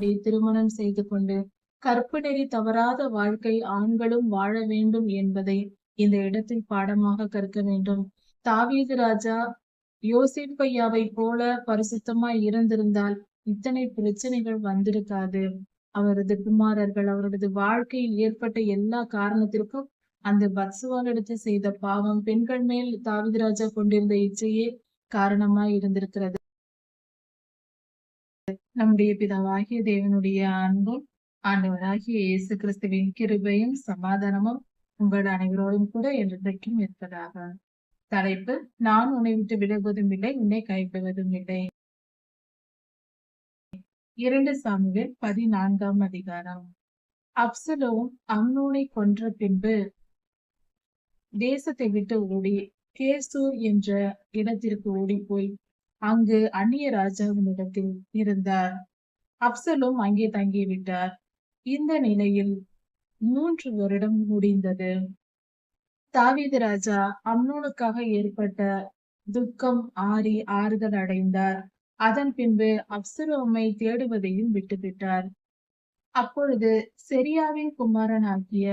அப்படி திருமணம் செய்து கொண்டு கற்பு நெறி தவறாத வாழ்க்கை ஆண்களும் வாழ வேண்டும் என்பதை இந்த இடத்தில் பாடமாக கற்க வேண்டும். தாவீது ராஜா யோசிப்பையாவை போல பரிசுத்தமாய் இருந்திருந்தால் இத்தனை பிரச்சனைகள் வந்திருக்காது. அவரது குமாரர்கள் அவரது வாழ்க்கையில் ஏற்பட்ட எல்லா காரணத்திற்கும் அந்த பத்சுவாலிடத்து செய்த பாவம் பெண்கள் மேல் தாவீது ராஜா கொண்டிருந்த இச்சையே காரணமாய் இருந்திருக்கிறது. நம்முடைய பிதாவாகிய தேவனுடைய அன்பும் ஆண்டவராகிய இயேசு கிறிஸ்துவின் கிருபையும் சமாதானமும் உங்கள் அனைவரோடும் கூட என்றைக்கும் இருப்பதாக. தலைப்பு நான் உன்னை விட்டு விலகுவதும் இல்லை உன்னை கைவிடுவதும் இல்லை. இரண்டு சாமுவேல் பதினான்காம் அதிகாரம். அப்சலோம் அம்னோனை கொன்ற பின்பு தேசத்தை விட்டு ஓடி கேசூர் என்ற இடத்திற்கு ஓடி போய் அங்கு அந்நிய ராஜாவினிடத்தில் இருந்தார். அப்சலும் அங்கே தங்கிவிட்டார். இந்த நிலையில் மூன்று வருடம் முடிந்தது. தாவீது ராஜா அம்னோனுக்காக ஏற்பட்ட துக்கம் ஆறி ஆறுதல் அடைந்தார். அதன் பின்பு அப்சலோமை தேடுவதையும் விட்டுவிட்டார். அப்பொழுது செரியாவின் குமாரனாகிய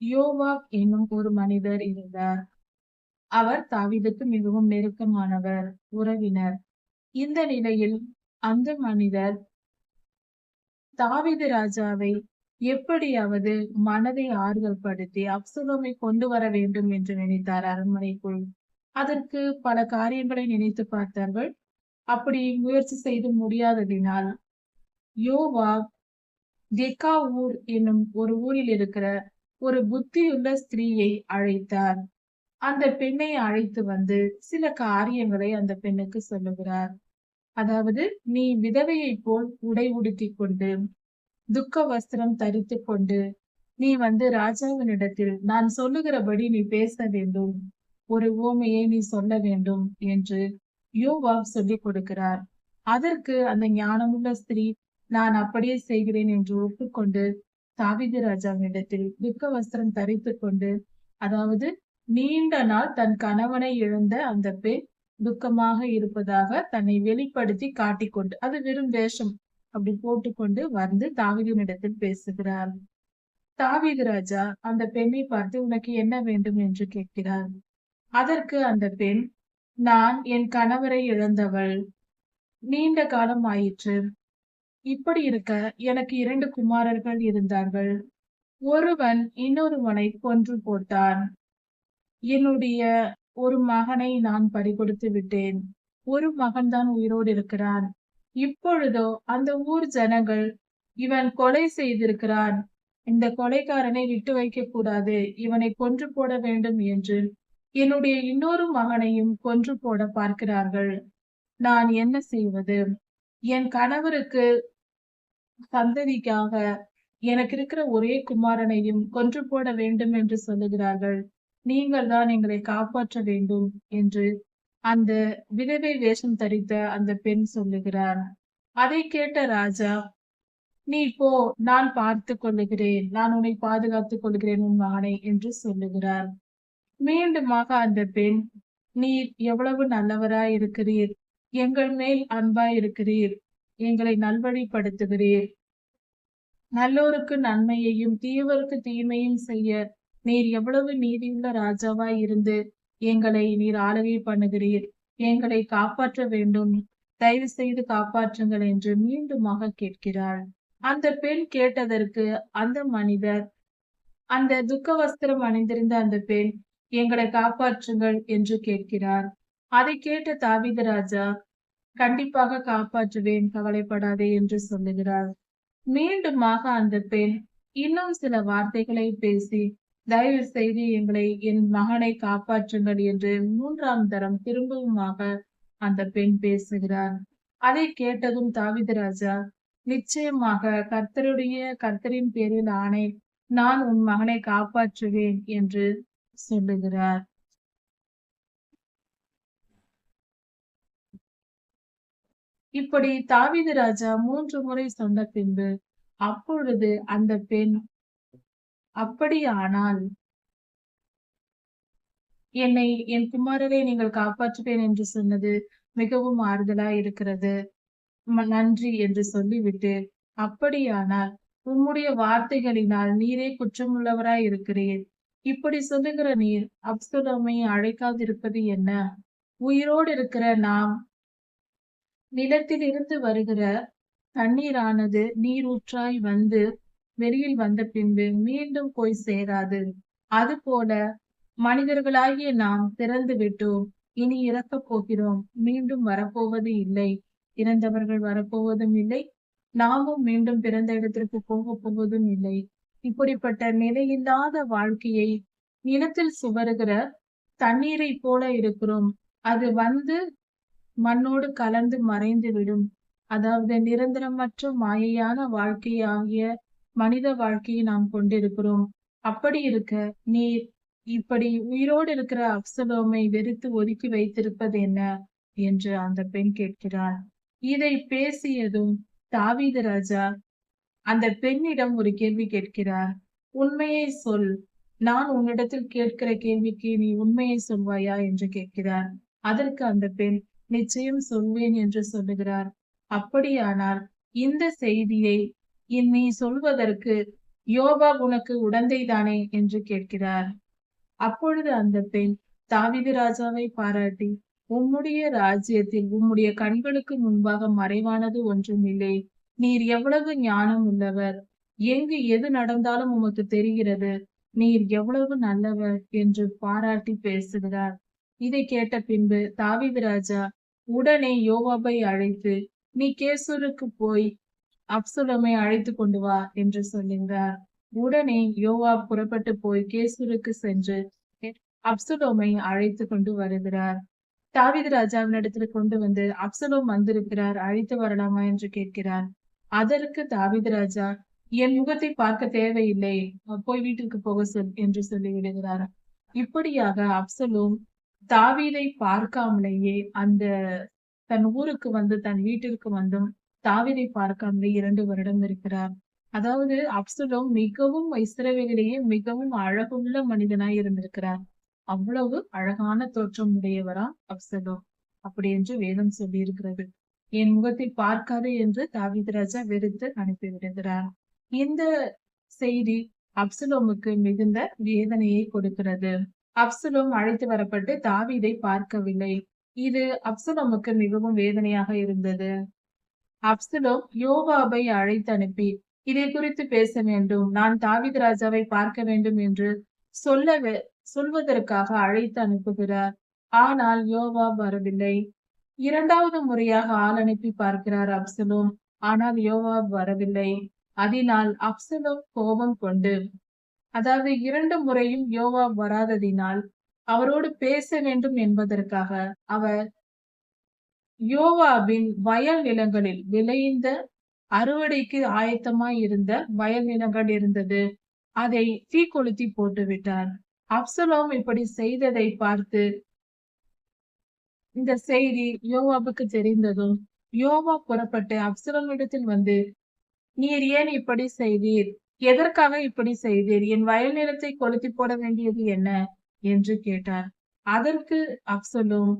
யோவாப் என்னும் ஒரு மனிதர் இருந்தார். அவர் தாவிதுக்கு மிகவும் நெருக்கமானவர் உறவினர். இந்த நிலையில் அந்த மனிதர் தாவிது ராஜாவை எப்படியாவது மனதை ஆறுதல் படுத்தி அப்சலோமை கொண்டு வர வேண்டும் என்று நினைத்தார் அரண்மனைக்குள். அதற்கு பல காரியங்களை நினைத்து பார்த்தார்கள். அப்படி முயற்சி செய்து முடியாததினால் யோவா தெக்கா ஊர் என்னும் ஒரு ஊரில் இருக்கிற ஒரு புத்தியுள்ள ஸ்திரீயை அழைத்தார். அந்த பெண்ணை அழைத்து வந்து சில காரியங்களை அந்த பெண்ணுக்கு சொல்லுகிறார். அதாவது நீ விதவையை போல் உடை உடுத்தி கொண்டு துக்க வஸ்திரம் தரித்து கொண்டு நீ வந்து ராஜாவினிடத்தில் நான் சொல்லுகிறபடி நீ பேச வேண்டும். ஒரு ஓமையை நீ சொல்ல வேண்டும் என்று யோவா சொல்லிக் கொடுக்கிறார். அதற்கு அந்த ஞானமுள்ள ஸ்திரீ நான் அப்படியே செய்கிறேன் என்று ஒப்புக்கொண்டு தாவித ராஜாவினிடத்தில் துக்க வஸ்திரம் தரித்து கொண்டு அதாவது நீண்ட நாள் தன் கணவனை இழந்த அந்த பெண் துக்கமாக இருப்பதாக தன்னை வெளிப்படுத்தி காட்டிக்கொண்டு அது வெறும் வேஷம் அப்படி போட்டுக்கொண்டு வந்து தாவிதனிடத்தில் பேசுகிறார். தாவீது ராஜா அந்த பெண்ணை பார்த்து உனக்கு என்ன வேண்டும் என்று கேட்கிறார். அதற்கு அந்த பெண் நான் என் கணவரை இழந்தவள். நீண்ட காலம் ஆயிற்று. இப்படி இருக்க எனக்கு இரண்டு குமாரர்கள் இருந்தார்கள். ஒருவன் இன்னொருவனை கொன்று போட்டான். என்னுடைய ஒரு மகனை நான் பறிகொடுத்து விட்டேன். ஒரு மகன்தான் உயிரோடு இருக்கிறான். இப்பொழுதோ அந்த ஊர் ஜனங்கள் இவன் கொலை செய்திருக்கிறான். இந்த கொலைக்காரனை விட்டு வைக்க கூடாது. இவனை கொன்று போட வேண்டும் என்று என்னுடைய இன்னொரு மகனையும் கொன்று போட பார்க்கிறார்கள். நான் என்ன செய்வது? என் கணவருக்கு சந்ததிக்காக எனக்கு இருக்கிற ஒரே குமாரனையும் கொன்று போட வேண்டும் என்று சொல்லுகிறார்கள். நீங்கள் தான் எங்களை காப்பாற்ற வேண்டும் என்று அந்த விதவை வேஷம் தரித்த அந்த பெண் சொல்லுகிறார். அதை கேட்ட ராஜா நீ போ நான் பார்த்து கொள்ளுகிறேன். நான் உன்னை பாதுகாத்துக் கொள்கிறேன் உன் மகனை என்று சொல்லுகிறார். மீண்டுமாக அந்த பெண் நீர் எவ்வளவு நல்லவராய் இருக்கிறீர். எங்கள் மேல் அன்பாய் இருக்கிறீர். எங்களை நல்வழிப்படுத்துகிறீர். நல்லோருக்கு நன்மையையும் தீவருக்கு தீமையும் செய்ய நீர் எவ்வளவு நீதியுள்ள ராஜாவாய் இருந்து எங்களை நீர் ஆளுகை பண்ணுகிறீர். எங்களை காப்பாற்ற வேண்டும். தயவு செய்து காப்பாற்றுங்கள் என்று மீண்டுமாக கேட்கிறாள். அந்த பெண் கேட்டதற்கு அந்த மனிதர் அந்த துக்க வஸ்திரம் அணிந்திருந்த அந்த பெண் எங்களை காப்பாற்றுங்கள் என்று கேட்கிறார். அதை கேட்ட தாவித ராஜா கண்டிப்பாக காப்பாற்றுவேன் கவலைப்படாதே என்று சொல்லுகிறார். மீண்டுமாக அந்த பெண் இன்னும் சில வார்த்தைகளை பேசி தயவு செய்து எங்களை என் மகனை காப்பாற்றுங்கள் என்று மூன்றாம் தரம் திரும்பவுமாக அந்த பெண் பேசுகிறார். அதை கேட்டதும் தாவித ராஜா நிச்சயமாக கர்த்தருடைய கர்த்தரின் பேரில் ஆணை நான் உன் மகனை காப்பாற்றுவேன் என்று சொல்லுகிறார். இப்படி தாவிதராஜா மூன்று முறை சொன்ன பின்பு அப்பொழுது அந்த பெண் அப்படியானால் என்னை என் குமாரரை நீங்கள் காப்பாற்றுவேன் என்று சொன்னது மிகவும் ஆறுதலா இருக்கிறது. நன்றி என்று சொல்லிவிட்டு அப்படியானால் உம்முடைய வார்த்தைகளினால் நீரே குற்றமுள்ளவராய் இருக்கிறீர். இப்படி சொல்லுகிற நீர் அப்சுலமை அழைக்காதிருப்பது என்ன? உயிரோடு இருக்கிற நாம் நிலத்தில் இருந்து வருகிற தண்ணீரானது நீரூற்றாய் வந்து வெளியில் வந்த பின்பு மீண்டும் போய் சேராது. அதுபோல மனிதர்களாகிய நாம் திறந்து விட்டோம். இனி இறக்கப் போகிறோம். மீண்டும் வரப்போவது இல்லை. இறந்தவர்கள் வரப்போவதும் இல்லை. நாமும் மீண்டும் பிறந்த இடத்திற்கு போக போவதும் இல்லை. இப்படிப்பட்ட நிலையில்லாத வாழ்க்கையை நிலத்தில் சுவருகிற தண்ணீரை போல இருக்கிறோம். அது வந்து மண்ணோடு கலந்து மறைந்து விடும் அதாவது நிரந்தரமற்ற மாயையான வாழ்க்கையாகிய மனித வாழ்க்கையை நாம் கொண்டிருக்கிறோம். அப்படி இருக்க நீர் இப்படி உயிரோடு இருக்கிற அப்சலோமை வெறுத்து ஒதுக்கி வைத்திருப்பது என்ன? என்று அந்த பெண் கேட்கிறார் இதை பேசியதும் தாவீது ராஜா அந்த பெண்ணிடம் ஒரு கேள்வி கேட்கிறார். உண்மையை சொல். நான் உன்னிடத்தில் கேட்கிற கேள்விக்கு நீ உண்மையை சொல்வாயா? என்று கேட்கிறார். அதற்கு அந்த பெண் நிச்சயம் சொல்வேன் என்று சொல்லுகிறார். அப்படியானால் இந்த செய்தியை இன் நீ சொல்வதற்கு யோபா உனக்கு உடந்தைதானே என்று கேட்கிறார். அப்பொழுது அந்த பெண் தாவிது ராஜாவை பாராட்டி உம்முடைய ராஜ்யத்தில் உம்முடைய கண்களுக்கு முன்பாக மறைவானது ஒன்றும் இல்லை நீர் எவ்வளவு ஞானம் உள்ளவர். எங்கு எது நடந்தாலும் உமக்கு தெரிகிறது. நீர் எவ்வளவு நல்லவர் என்று பாராட்டி பேசுகிறார். இதை கேட்ட பின்பு தாவிது ராஜா உடனே யோவாபை அழைத்து நீ கேசூருக்கு போய் அப்சுலமை அழைத்து கொண்டு வா என்று சொல்லுகிறார். உடனே யோவா புறப்பட்டு போய் கேசூருக்கு சென்று அப்சுலோமை அழைத்து கொண்டு வருகிறார். தாவித ராஜாவின் இடத்துல கொண்டு வந்து அப்சலோம் வந்திருக்கிறார் அழைத்து வரலாமா என்று கேட்கிறார். அதற்கு தாவீது ராஜா என் முகத்தை பார்க்க தேவையில்லை போய் வீட்டிற்கு போக சொல் என்று சொல்லி விடுகிறார். இப்படியாக அப்சலோம் தாவீதை பார்க்காமலேயே அந்த தன் ஊருக்கு வந்து தன் வீட்டிற்கு வந்தும் தாவிதை பார்க்காமலே இரண்டு வருடம் இருக்கிறார். அதாவது அப்சலோம் மிகவும் இஸ்ரவேலிலேயே மிகவும் அழகுள்ள மனிதனாய் இருந்திருக்கிறார். அவ்வளவு அழகான தோற்றம் உடையவரா அப்சலோம் அப்படி என்று வேதம் சொல்லி இருக்கிறது என் முகத்தை பார்க்காதே என்று தாவித ராஜா வெறுத்து அனுப்பிவிடுகிறார் இந்த செய்தி அப்சலோமுக்கு மிகுந்த வேதனையை கொடுக்கிறது. அப்சலோம் அழைத்து வரப்பட்டு தாவிதை பார்க்கவில்லை. இது அப்சலோமுக்கு மிகவும் வேதனையாக இருந்தது. அப்சலோம் யோவாபை அழைத்து அனுப்பி இதை குறித்து பேச வேண்டும். நான் தாவித் ராஜாவை பார்க்க வேண்டும் என்று சொல்ல சொல்வதற்காக அழைத்து அனுப்புகிறார். ஆனால் யோவாப் வரவில்லை. இரண்டாவது முறையாக ஆள் அனுப்பி பார்க்கிறார் அப்சலோம். ஆனால் யோவாப் வரவில்லை. அதனால் அப்சலோம் கோபம் கொண்டு அதாவது இரண்டு முறையும் யோவாப் வராததினால் அவரோடு பேச வேண்டும் என்பதற்காக அவர் யோவாபின் வயல் நிலங்களில் விளைந்த அறுவடைக்கு ஆயத்தமாய் இருந்த வயல் நிலங்கள் இருந்தது. அதை தீ கொளுத்தி போட்டு விட்டார் அப்சலோம் இப்படி செய்ததை பார்த்து இந்த செய்தி யோவாபுக்கு தெரிந்ததும் யோவா புறப்பட்டு அப்சலோமிடத்தில் வந்து நீர் ஏன் இப்படி செய்தீர்? எதற்காக இப்படி செய்தீர்? என் வயல் நிலத்தை கொளுத்தி போட வேண்டியது என்ன? என்று கேட்டார். அதற்கு அப்சலோம்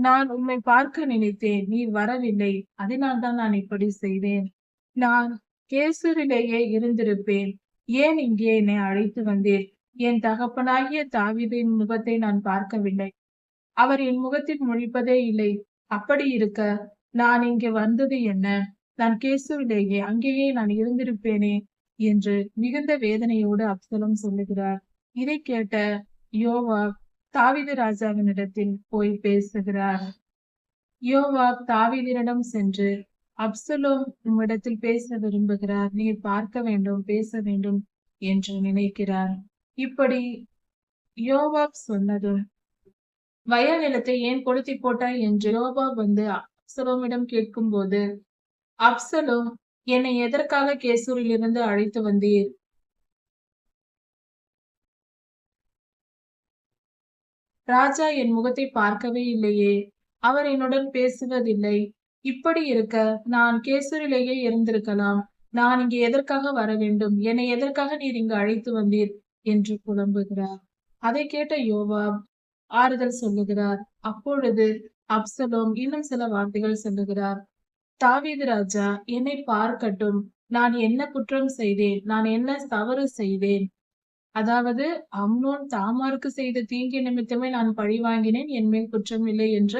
நான் உம்மை பார்க்க நினைத்தேன் நீ வரவில்லை. அதனால்தான் நான் இப்படி செய்தேன். நான் கேசூரிலேயே இருந்திருப்பேன். ஏன் இங்கே என்னை அழைத்து வந்தேன் என் தகப்பனாகிய தாவிதின் முகத்தை நான் பார்க்கவில்லை. அவர் என் முகத்தில் முழிப்பதே இல்லை. அப்படி இருக்க நான் இங்கே வந்தது என்ன? நான் கேசுவிலேயே அங்கேயே நான் இருந்திருப்பேனே? என்று மிகுந்த வேதனையோடு அப்சலம் சொல்லுகிறார். இதை கேட்ட யோவா தாவித ராஜாவினிடத்தில் போய் பேசுகிறார். யோவாப் தாவிதரிடம் சென்று அப்சலோம் உம்மிடத்தில் பேச விரும்புகிறார். நீர் பார்க்க வேண்டும் பேச வேண்டும் என்று நினைக்கிறார். இப்படி யோவாப் சொன்னதும் வயல் நிலத்தை ஏன் கொளுத்தி போட்டாய்? என்று யோவாப் வந்து அப்சலோமிடம் கேட்கும்போது அப்சலோம் என்னை எதற்காக கேசூரில் இருந்து அழைத்து வந்தீர்? ராஜா என் முகத்தை பார்க்கவே இல்லையே. அவர் என்னுடன் பேசுவதில்லை. இப்படி இருக்க நான் கேசூரிலேயே இருந்திருக்கலாம். நான் இங்கே எதற்காக வர வேண்டும்? என்னை எதற்காக நீர் இங்கு அழைத்து வந்தீர்? என்று புலம்புகிறார். அதை கேட்ட யோவாப் ஆறுதல் சொல்லுகிறார். அப்பொழுது அப்சலோம் இன்னும் சில வார்த்தைகள் சொல்லுகிறார். தாவீது ராஜா என்னை பார்க்கட்டும். நான் என்ன குற்றம் செய்தேன்? நான் என்ன தவறு செய்தேன்? அதாவது அம்னோன் தாமாருக்கு செய்த தீங்கு நிமித்தமே நான் பழி வாங்கினேன் என் மேல் குற்றம் இல்லை என்ற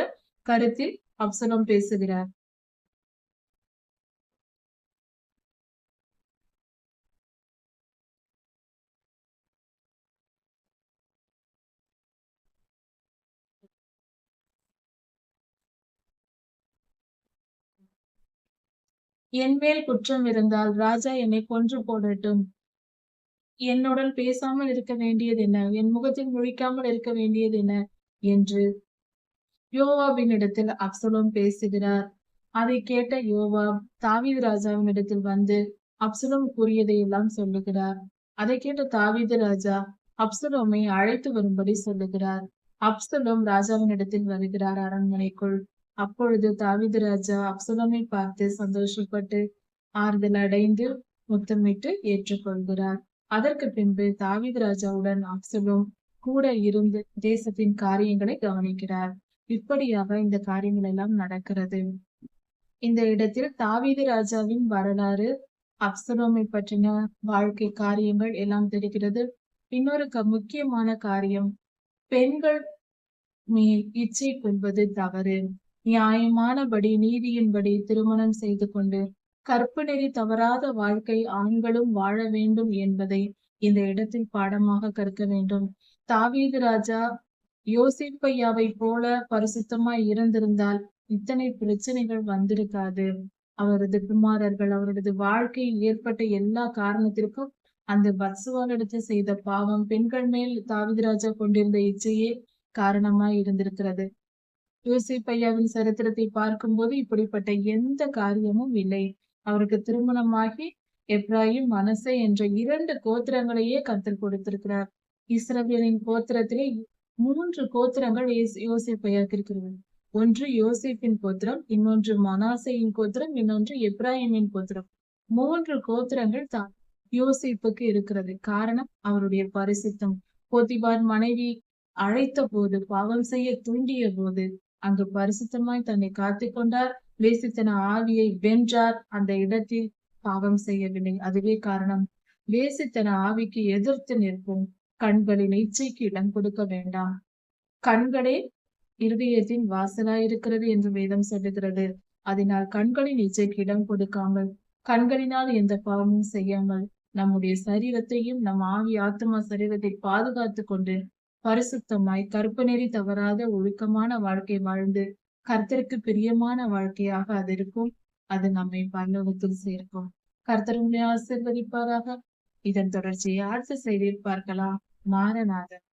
கருத்தில் அப்சலோம் பேசுகிறார். என் மேல் குற்றம் இருந்தால் ராஜா என்னை கொன்று போடட்டும். என்னுடன் பேசாமல் இருக்க வேண்டியது என்ன? என் முகத்தில் முழிக்காமல் இருக்க வேண்டியது என்ன? என்று யோவாபின் இடத்தில் அப்சலோம் பேசுகிறார். அதை கேட்ட யோவாப் தாவீது ராஜாவின் இடத்தில் வந்து அப்சலோம் கூறியதை எல்லாம் சொல்லுகிறார். அதை கேட்ட தாவீது ராஜா அப்சலோமை அழைத்து வரும்படி சொல்லுகிறார். அப்சலோம் ராஜாவின் இடத்தில் வருகிறார் அரண்மனைக்குள். அப்பொழுது தாவீது ராஜா அப்சலோமை பார்த்து சந்தோஷப்பட்டு ஆறுதல் அடைந்து முத்தமிட்டு ஏற்றுக்கொள்கிறார். அதற்கு பின்பு தாவித் ராஜாவுடன் அப்சலோம் கூட இருந்து தேசத்தின் காரியங்களை கவனிக்கிறார். இப்படியாக இந்த காரியங்கள் எல்லாம் நடக்கிறது. இந்த இடத்தில் தாவீது ராஜாவின் வரலாறு அப்சலோமை பற்றின வாழ்க்கை காரியங்கள் எல்லாம் தெரிகிறது. இன்னொரு க முக்கியமான காரியம் பெண்கள் மேல் இச்சை கொள்வது தவறு. நியாயமானபடி நீதியின்படி திருமணம் செய்து கொண்டு கற்பு நெறி தவறாத வாழ்க்கை ஆண்களும் வாழ வேண்டும் என்பதை இந்த இடத்தில் பாடமாக கற்க வேண்டும். தாவீது ராஜா யோசிப்பையாவை போல பரிசுத்தமாய் இருந்திருந்தால் இத்தனை பிரச்சனைகள் வந்திருக்காது. அவரது குமாரர்கள் அவரது வாழ்க்கையில் ஏற்பட்ட எல்லா காரணத்திற்கும் அந்த பத்சுவானிடத்து செய்த பாவம் பெண்கள் மேல் தாவீது ராஜா கொண்டிருந்த இச்சையே காரணமாய் இருந்திருக்கிறது. யோசிப்பையாவின் சரித்திரத்தை பார்க்கும்போது இப்படிப்பட்ட எந்த காரியமும் இல்லை. அவருக்கு திருமணமாகி எப்ராஹிம் மனசை என்ற இரண்டு கோத்திரங்களையே கத்தல் கொடுத்திருக்கிறார். இஸ்ரவேலின் கோத்திரத்திலே மூன்று கோத்திரங்கள் யோசிப்பையாக்கு இருக்கிறது ஒன்று யோசிப்பின் கோத்திரம் இன்னொன்று மனாசையின் கோத்திரம் இன்னொன்று எப்ராஹிமின் கோத்திரம். மூன்று கோத்திரங்கள் தான் யோசிப்புக்கு இருக்கிறது. காரணம் அவருடைய பரிசுத்தம். போத்திபார் மனைவி அழைத்த போது பாவம் செய்ய தூண்டிய போது அங்கு பரிசுத்தமாய் தன்னை காத்து கொண்டார் வேசித்தன ஆவியை வென்றார் அந்த இடத்தில் பாவம் செய்யவில்லை. அதுவே காரணம். வேசித்தன ஆவிக்கு எதிர்த்து நிற்கும் கண்களின் இச்சைக்கு இடம் கொடுக்க வேண்டாம். கண்களே இருதயத்தின் வாசலாயிருக்கிறது என்று வேதம் சொல்லுகிறது. அதனால் கண்களின் இச்சைக்கு இடம் கொடுக்காமல் கண்களினால் எந்த பாவமும் செய்யாமல் நம்முடைய சரீரத்தையும் நம் ஆவி ஆத்மா சரீரத்தை பாதுகாத்து கொண்டு பரிசுத்தமாய் கற்பு நெறி தவறாத ஒழுக்கமான வாழ்க்கை வாழ்ந்து கர்த்தருக்கு பிரியமான வாழ்க்கையாக அது இருக்கும். அது நம்மை பல்லவத்தில் சேர்க்கும். கர்த்தர் உங்களை ஆசிர்வதிப்பாராக. இதன் தொடர்ச்சியை அடுத்த செய்தியில் பார்க்கலாம். மாரநாதன்.